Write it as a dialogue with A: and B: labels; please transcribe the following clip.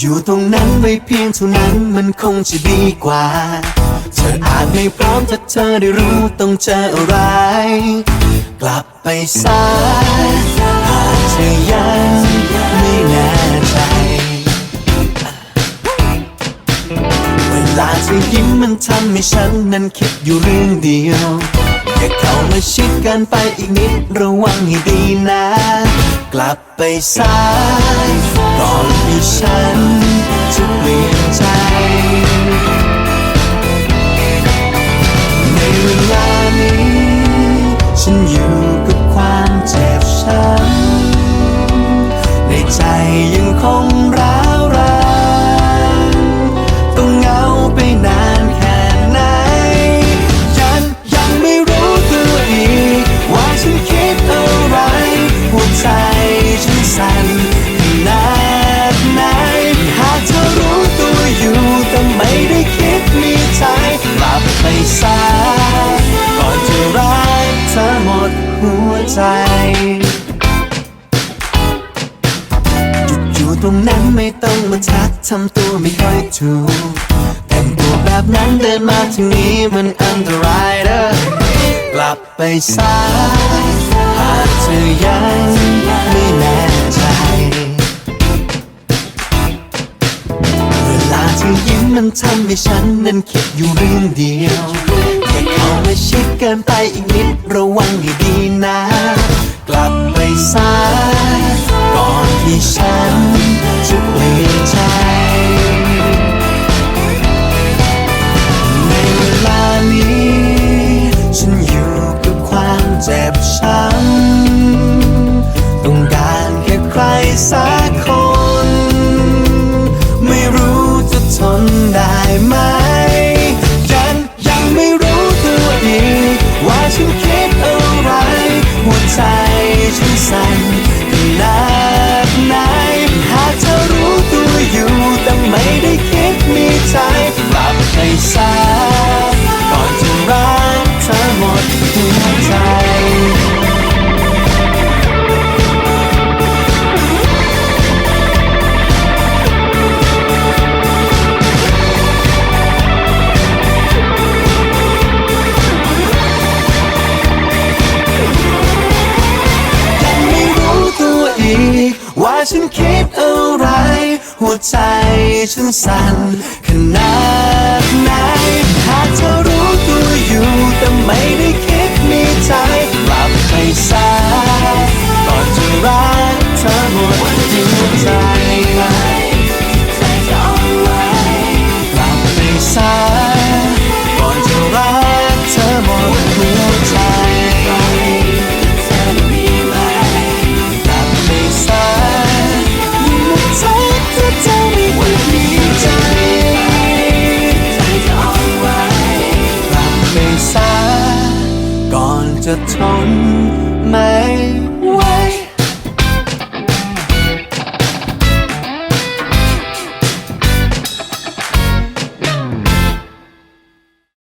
A: อยู่ตรงนั้นไว้เพียงเท่านั้นมันคงจะดีกว่า เธออาจไม่พร้อมถ้าเธอได้รู้ต้องเจออะไร กลับไปสายหากเธอยังไม่แน่ใจเวลาเธอยิ้มมันทำให้ฉันนั้นคิดอยู่เรื่องเดียว อย่าเข้ามาชิดกันไปอีกนิดระวังให้ดีนะ ลับไปสายก่อนที่ฉันจะเปลี่ยนใจ สั่นขนาดไหน หากเธอรู้ตัวอยู่แต่ไม่ได้คิดมีใจกลับไปซะก่อนจะรักเธอหมดหัวใจอยู่ตรงนั้นไม่ต้องมาทักทำตัวไม่ค่อยถูกแต่งตัวแบบนั้นเดินมาถึงนี้มันอันตรายเด้อกลับไปซะหากเธอยังไม่แน่ ใจ เวลาที่ยิ้มมันทำให้ฉันนั้นคิดอยู่เรื่องเดียวแค่เข้ามาชิดเกินไปอีกนิดระวังให้ดีนะ กลับไปซะก่อนที่ฉัน ใว่าฉันคิดอะไร หัวใจฉันสั่นขนาด จะทนไหม